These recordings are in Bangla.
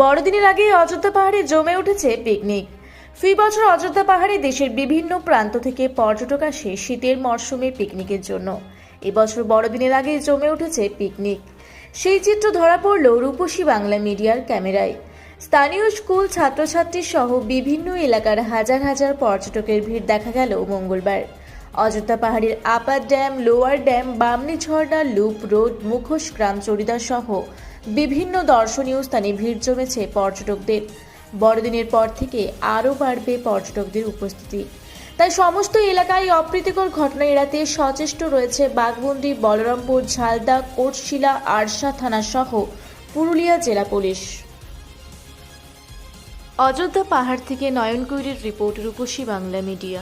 বড়দিনের আগে অযোধ্যা পাহাড়ে জমে উঠেছে পিকনিক। ফি বছর অযোধ্যা পাহাড়ে দেশের বিভিন্ন প্রান্ত থেকে পর্যটক আসে শীতের মরশুমে পিকনিকের জন্য। এবছর বড়দিনের আগে জমে উঠেছে পিকনিক। সেই চিত্র ধরা পড়ল রূপসী বাংলা মিডিয়ার ক্যামেরায়। স্থানীয় স্কুল ছাত্রছাত্রী সহ বিভিন্ন এলাকার হাজার হাজার পর্যটকের ভিড় দেখা গেল মঙ্গলবার। অযোধ্যা পাহাড়ের upper dam, lower dam, Bamni ঝর্ণা, লুপ রোড, মুখোশ গ্রাম চরিদা সহ বিভিন্ন দর্শনীয় স্থানে ভিড় জমেছে পর্যটকদের। বড়দিনের পর থেকে আরও বাড়বে পর্যটকদের উপস্থিতি। তাই সমস্ত এলাকায় অপ্রীতিকর ঘটনা এড়াতে সচেষ্ট রয়েছে বাঘবন্দি বলরামপুর, ঝালদা, কোটশিলা, আরশা থানা সহ পুরুলিয়া জেলা পুলিশ। অযোধ্যা পাহাড় থেকে নয়ন কৈরির রিপোর্ট রূপসী বাংলা মিডিয়া।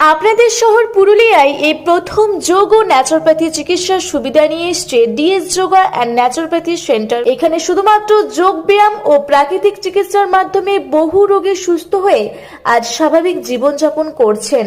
আপনাদের শহর পুরুলিয়ায় এই প্রথম যোগ ও ন্যাচুরোপ্যাথি চিকিৎসার সুবিধা নিয়ে এসছে DS yoga and naturopathy centre এখানে শুধুমাত্র যোগ ব্যায়াম ও প্রাকৃতিক চিকিৎসার মাধ্যমে বহু রোগে সুস্থ হয়ে আজ স্বাভাবিক জীবনযাপন করছেন।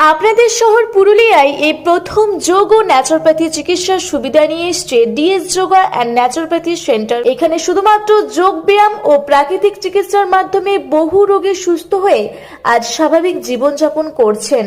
আপনাদের শহর পুরুলিয়ায় এই প্রথম যোগ ও ন্যাচুরোপ্যাথি চিকিৎসার সুবিধা নিয়ে এসছে DS yoga and naturopathy centre এখানে শুধুমাত্র যোগ ব্যায়াম ও প্রাকৃতিক চিকিৎসার মাধ্যমে বহু রোগে সুস্থ হয়ে আজ স্বাভাবিক জীবনযাপন করছেন।